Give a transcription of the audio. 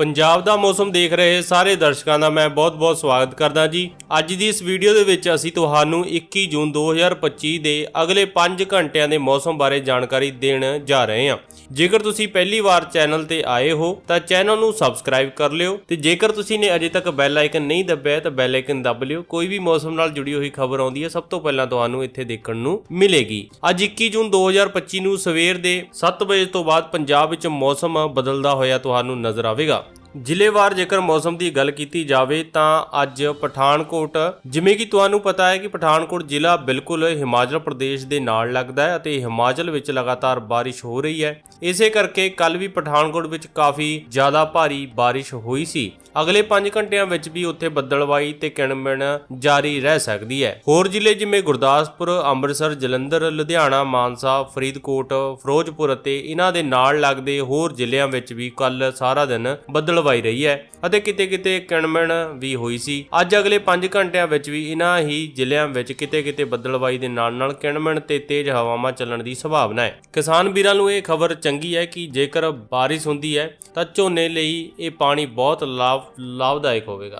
ਪੰਜਾਬ ਦਾ ਮੌਸਮ ਦੇਖ ਰਹੇ ਸਾਰੇ ਦਰਸ਼ਕਾਂ ਦਾ ਮੈਂ ਬਹੁਤ-ਬਹੁਤ ਸਵਾਗਤ ਕਰਦਾ ਜੀ। ਅੱਜ ਦੀ ਇਸ ਵੀਡੀਓ ਦੇ ਵਿੱਚ ਅਸੀਂ ਤੁਹਾਨੂੰ 21 ਜੂਨ 2025 ਦੇ ਅਗਲੇ 5 ਘੰਟਿਆਂ ਦੇ ਮੌਸਮ ਬਾਰੇ ਜਾਣਕਾਰੀ ਦੇਣ ਜਾ ਰਹੇ ਹਾਂ। ਜੇਕਰ ਤੁਸੀਂ ਪਹਿਲੀ ਵਾਰ ਚੈਨਲ ਤੇ ਆਏ ਹੋ, ਤਾਂ ਚੈਨਲ ਨੂੰ ਸਬਸਕ੍ਰਾਈਬ ਕਰ ਲਿਓ ਤੇ ਜੇਕਰ ਤੁਸੀਂ ਨੇ ਅਜੇ ਤੱਕ ਬੈਲ ਆਈਕਨ ਨਹੀਂ ਦੱਬਿਆ, ਤਾਂ ਬੈਲ ਆਈਕਨ ਦੱਬ ਲਿਓ। ਕੋਈ ਵੀ ਮੌਸਮ ਨਾਲ ਜੁੜੀ ਹੋਈ ਖਬਰ ਆਉਂਦੀ ਹੈ, ਸਭ ਤੋਂ ਪਹਿਲਾਂ ਤੁਹਾਨੂੰ ਇੱਥੇ ਦੇਖਣ ਨੂੰ ਮਿਲੇਗੀ। ਅੱਜ 21 ਜੂਨ 2025 ਨੂੰ ਸਵੇਰ ਦੇ 7 ਵਜੇ ਤੋਂ ਬਾਅਦ ਪੰਜਾਬ ਵਿੱਚ ਮੌਸਮ ਬਦਲਦਾ ਹੋਇਆ ਤੁਹਾਨੂੰ ਨਜ਼ਰ ਆਵੇਗਾ। ਜ਼ਿਲ੍ਹੇਵਾਰ ਜੇਕਰ ਮੌਸਮ ਦੀ ਗੱਲ ਕੀਤੀ ਜਾਵੇ ਤਾਂ ਅੱਜ ਪਠਾਨਕੋਟ, ਜਿਵੇਂ ਕਿ ਤੁਹਾਨੂੰ ਪਤਾ ਹੈ ਕਿ ਪਠਾਨਕੋਟ ਜ਼ਿਲ੍ਹਾ ਬਿਲਕੁਲ ਹਿਮਾਚਲ ਪ੍ਰਦੇਸ਼ ਦੇ ਨਾਲ ਲੱਗਦਾ ਹੈ ਅਤੇ ਹਿਮਾਚਲ ਵਿੱਚ ਲਗਾਤਾਰ ਬਾਰਿਸ਼ ਹੋ ਰਹੀ ਹੈ। ਇਸੇ ਕਰਕੇ ਕੱਲ ਵੀ ਪਠਾਨਕੋਟ ਵਿੱਚ ਕਾਫੀ ਜ਼ਿਆਦਾ ਭਾਰੀ ਬਾਰਿਸ਼ ਹੋਈ ਸੀ। ਅਗਲੇ 5 ਘੰਟਿਆਂ ਵਿੱਚ ਵੀ ਉੱਥੇ ਬੱਦਲਵਾਈ ਤੇ ਕਿਣਮਿਣ ਜਾਰੀ ਰਹਿ ਸਕਦੀ ਹੈ। ਹੋਰ ਜ਼ਿਲ੍ਹੇ ਜਿਵੇਂ ਗੁਰਦਾਸਪੁਰ, ਅੰਮ੍ਰਿਤਸਰ, ਜਲੰਧਰ, ਲੁਧਿਆਣਾ, ਮਾਨਸਾ, ਫਰੀਦਕੋਟ, ਫਿਰੋਜ਼ਪੁਰ ਅਤੇ ਇਹਨਾਂ ਦੇ ਨਾਲ ਲੱਗਦੇ ਹੋਰ ਜ਼ਿਲ੍ਹਿਆਂ ਵਿੱਚ ਵੀ ਕੱਲ ਸਾਰਾ ਦਿਨ ਬੱਦਲਵਾਈ ਰਹੀ ਹੈ ਅਤੇ ਕਿਤੇ-ਕਿਤੇ ਕਿਣਮਿਣ ਵੀ ਹੋਈ ਸੀ। ਅੱਜ ਅਗਲੇ 5 ਘੰਟਿਆਂ ਵਿੱਚ ਵੀ ਇਹਨਾਂ ਹੀ ਜ਼ਿਲ੍ਹਿਆਂ ਵਿੱਚ ਕਿਤੇ-ਕਿਤੇ ਬੱਦਲਵਾਈ ਦੇ ਨਾਲ-ਨਾਲ ਕਿਣਮਿਣ ਤੇ ਤੇਜ਼ ਹਵਾਵਾਂ ਚੱਲਣ ਦੀ ਸੰਭਾਵਨਾ ਹੈ। ਕਿਸਾਨ ਵੀਰਾਂ ਨੂੰ ਇਹ ਖਬਰ ਚੰਗੀ ਹੈ ਕਿ ਜੇਕਰ ਬਾਰਿਸ਼ ਹੁੰਦੀ ਹੈ ਤਾਂ ਝੋਨੇ ਲਈ ਇਹ ਪਾਣੀ ਬਹੁਤ ਲਾਭ ਲਾਭਦਾਇਕ ਹੋਵੇਗਾ।